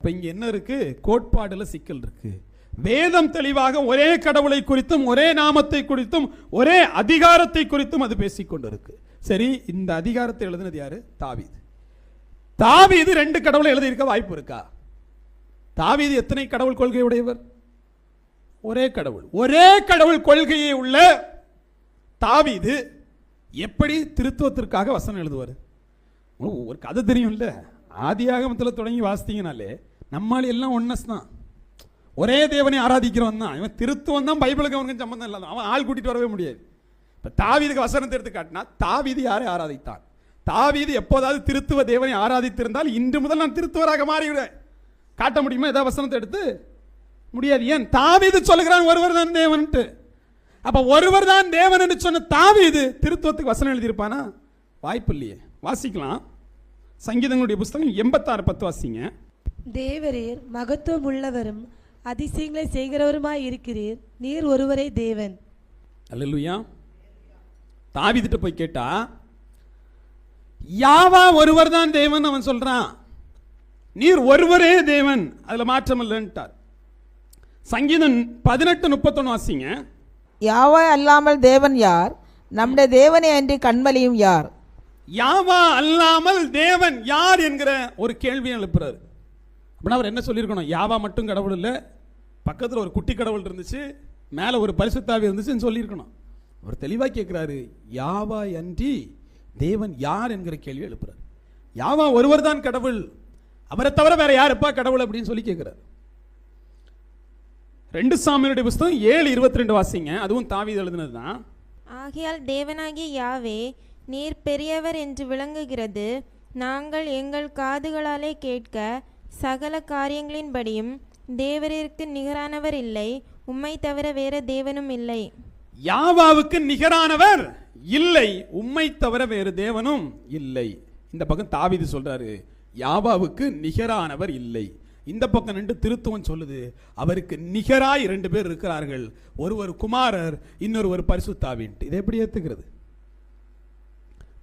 இப்போ இங்கே என்ன இருக்குது கோட்பாடில் சிக்கல் இருக்குது வேதம் தெளிவாக ஒரே கடவுளை குறித்தும் ஒரே நாமத்தை குறித்தும் ஒரே அதிகாரத்தை குறித்தும் அது பேசிக்கொண்டிருக்கு. சரி இந்த அதிகாரத்தை எழுதினது யாரு? தாவீது. தாவீது ரெண்டு கடவுளை எழுதியிருக்க வாய்ப்பு இருக்கா? தாவீது எத்தனை கடவுள் கொள்கை உடையவர்? ஒரே கடவுள். ஒரே கடவுள் கொள்கையை உள்ள தாவீது எப்படி திருத்துவத்திற்காக வசனம் எழுதுவார்? ஒரு கதை தெரியும்ல? ஆதியாகமத்தில் தொடங்கி வாசித்தீங்கனாலே நம்மால் எல்லாம் ஒன்னஸ் தான். ஒரே தேவனை ஆராதிக்கிறவன் தான். இவன் திருத்துவன் தான் பைபிளுக்கு அவனுக்கு சம்பந்தம் இல்லாத அவன் ஆள் கூட்டிட்டு வரவே முடியாது. இப்போ தாவீதுக்கு வசனத்தை எடுத்து காட்டினா தாவீது யாரை ஆராதித்தான்? தாவீது எப்போதாவது திருத்துவ தேவனை ஆராதித்திருந்தால் இன்று முதல் நான் திருத்துவராக மாறிவிடுவேன். காட்ட முடியுமா? ஏதாவது வசனத்தை எடுத்து? முடியாது. ஏன்? தாவீது சொல்லுகிறான் ஒருவர் தான் தேவன்ட்டு. அப்போ ஒருவர் தான் தேவன் என்று சொன்ன தாவீது திருத்துவத்துக்கு வசனம் எழுதியிருப்பானா? வாய்ப்பு இல்லையே வாசிக்கலாம். சங்கீதங்களுடைய புஸ்தகம் எண்பத்தாறு பத்து வாசிங்க. தேவரீர் மகத்துவம் உள்ளவரும் அதிசயங்களை செய்கிறவருமாய் இருக்கிறீர் நீர் ஒருவரே தேவன். அல்லேலூயா. தாவீதுட்ட போய் கேட்டா யாவா ஒருவர் தான் தேவன் அவன் சொல்றான். நீர் ஒருவரே தேவன். அதுல மாற்றம் இல்லைன்ட்டார். சங்கீதம் பதினெட்டு முப்பத்தொன்னு வாசிங்க. யாவா அல்லாமல் தேவன் யார்? நம்முடைய தேவனை அன்றி கண்மலையும் யார்? யாவா அல்லாமல் தேவன் யார் என்கிற ஒரு கேள்வியை எழுப்புறாரு. அப்படின்னா அவர் என்ன சொல்லியிருக்கணும்? யாவா மட்டும் கடவுள் இல்லை பக்கத்தில் ஒரு குட்டி கடவுள் இருந்துச்சு மேலே ஒரு பரிசுத்தாவி இருந்துச்சுன்னு சொல்லியிருக்கணும். அவர் தெளிவாக கேட்குறாரு யாவா அன்றி தேவன் யார் என்கிற கேள்வி எழுப்புறாரு. யாவா ஒருவர் தான் கடவுள் அவரை தவிர வேற யாருப்பா கடவுள் அப்படின்னு சொல்லி கேட்குறாரு ரெண்டு சாமியுடைய புஸ்தகம் ஏழு இருபத்தி ரெண்டு வாசிங்க அதுவும் தாவீது எழுதுனது தான் ஆகையால் தேவனாகிய யாவே நீர் பெரியவர் என்று விளங்குகிறது நாங்கள் எங்கள் காதுகளாலே கேட்க சகல காரியங்களின்படியும் தேவரிற்கு நிகரானவர் இல்லை உம்மை தவிர வேற தேவனும் இல்லை. யாவாவுக்கு நிகரானவர் இல்லை உம்மை தவிர வேறு தேவனும் இல்லை. இந்த பக்கம் தாவிது சொல்றாரு யாவாவுக்கு நிகரானவர் இல்லை. இந்த பக்கம் நின்று திருத்துவம் சொல்லுது அவருக்கு நிகராய் இரண்டு பேர் இருக்கிறார்கள். ஒருவர் குமாரர் இன்னொருவர் பரிசுத்தாவின்ட்டு இதை எப்படி ஏத்துக்கிறது?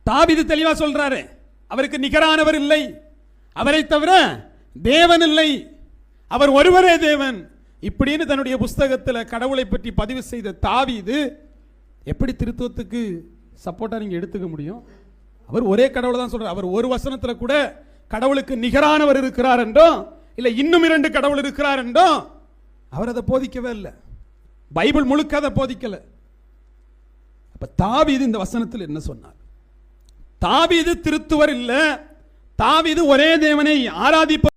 தாவிது தெளிவா சொல்றாரு அவருக்கு நிகரானவர் இல்லை. அவரை தவிர தேவன் இல்லை அவர் ஒருவரே தேவன். இப்படின்னு தன்னுடைய புஸ்தகத்தில் கடவுளை பற்றி பதிவு செய்த தாவீது எப்படி திருத்துவத்துக்கு சப்போர்ட்டாக நீங்கள் எடுத்துக்க முடியும்? அவர் ஒரே கடவுளை தான் சொல்கிறார் அவர் ஒரு வசனத்தில் கூட கடவுளுக்கு நிகரானவர் இருக்கிறார் என்றும் இல்லை இன்னும் இரண்டு கடவுள் இருக்கிறார் என்றும் அவர் அதை போதிக்கவே இல்லை. பைபிள் முழுக்க அதை போதிக்கலை. அப்போ தாவீது இந்த வசனத்தில் என்ன சொன்னார்? தாவீது திருத்துவர் இல்லை. தாவீது ஒரே தேவனை ஆராதிப்ப